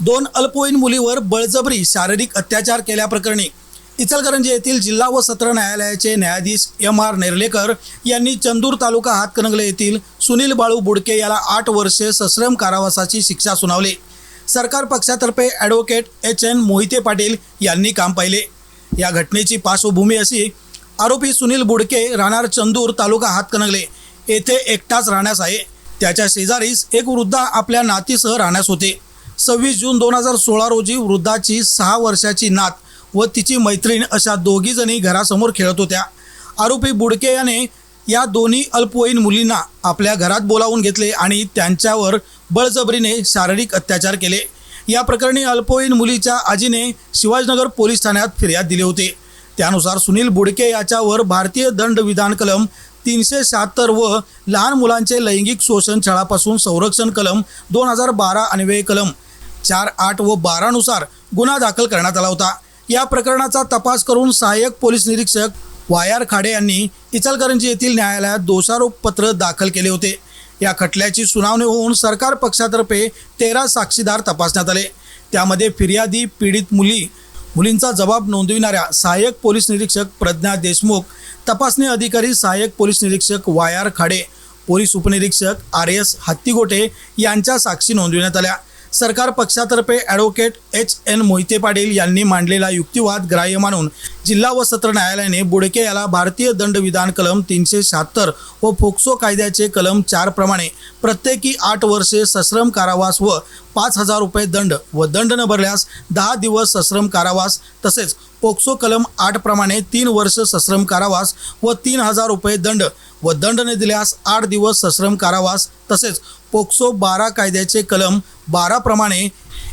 दोन अल्पवयीन मुलीवर बळजबरी शारीरिक अत्याचार केल्याप्रकरणी इचलकरंजी येथील जिल्हा व सत्र न्यायालयाचे न्यायाधीश एम आर नेर्लेकर यांनी चंदूर तालुका हातकणंगले येथील सुनील बाळू बुडके याला आठ वर्षे सश्रम कारावासाची शिक्षा सुनावली. सरकार पक्षातर्फे advocate H N Mohite Patil यांनी काम पाहिले. या घटनेची पार्श्वभूमी अशी आरोपी सुनील बुडके राहणार चंदूर तालुका हातकणंगले. येथे एकटाच राहण्यास आहे. त्याच्या शेजारीच एक वृद्धा आपल्या नातीसह राहण्यास होते. सव्वीस जून दोन हजार सोळा रोजी वृद्धाची सहा वर्षाची नात व तिची मैत्रीण अशा दोघीजणी घरासमोर खेळत होत्या. आरोपी बुडके याने या दोन्ही अल्पवयीन मुलींना आपल्या घरात बोलावून घेतले आणि त्यांच्यावर बळजबरीने शारीरिक अत्याचार केले. या प्रकरणी अल्पवयीन मुलीच्या आजीने शिवाजीनगर पोलीस ठाण्यात फिर्याद दिली होती. त्यानुसार सुनील बुडके याच्यावर भारतीय दंड विधान कलम तीनशे शहात्तर व लहान मुलांचे लैंगिक शोषण छळापासून संरक्षण कलम दोन हजार बारा अन्वय कलम चार आठ व बारानुसार गुन्हा दाखल करण्यात आला होता. या प्रकरणाचा तपास करून सहाय्यक पोलीस निरीक्षक वायार खाडे यांनी इचलकरंजी येथील न्यायालयात दोषारोपपत्र दाखल केले होते. या खटल्याची सुनावणी होऊन सरकार पक्षातर्फे तेरा साक्षीदार तपासण्यात आले. त्यामध्ये फिर्यादी पीडित मुली मुलींचा जबाब नोंदविणाऱ्या सहाय्यक पोलीस निरीक्षक प्रज्ञा देशमुख तपासणी अधिकारी सहाय्यक पोलीस निरीक्षक वायार खाडे पोलीस उपनिरीक्षक आर एस हत्तीगोटे यांच्या साक्षी नोंदविण्यात आल्या. सरकार पक्षातर्फे advocate H N Mohite Patil यांनी मांडलेला युक्तिवाद ग्राह्य मानून जिल्हा व सत्र न्यायालयाने बुडके याला भारतीय दंड विधान कलम तीनशे शहात्तर व फोक्सो कायद्याचे कलम चार प्रमाणे प्रत्येकी आठ वर्षे सश्रम कारावास व पाच हजार रुपये दंड व दंड न भरल्यास दहा दिवस सश्रम कारावास तसेच पोक्सो कलम आठ प्रमाणे तीन वर्ष सश्रम कारावास व तीन हजार रुपये दंड व दंड न दिल्यास आठ दिवस सश्रम कारावास तसेच पोक्सो बारा कायद्याचे कलम बाराप्रमाणे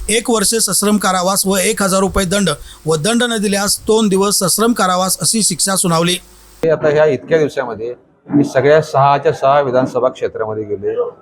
एक वर्ष सश्रम कारावास व एक हजार रुपये दंड व दंड न दिल्यास दोन दिवस सश्रम कारावास अशी शिक्षा सुनावली. आता ह्या इतक्या दिवसामध्ये मी सगळ्या सहाच्या सहा विधानसभा क्षेत्रामध्ये गेले.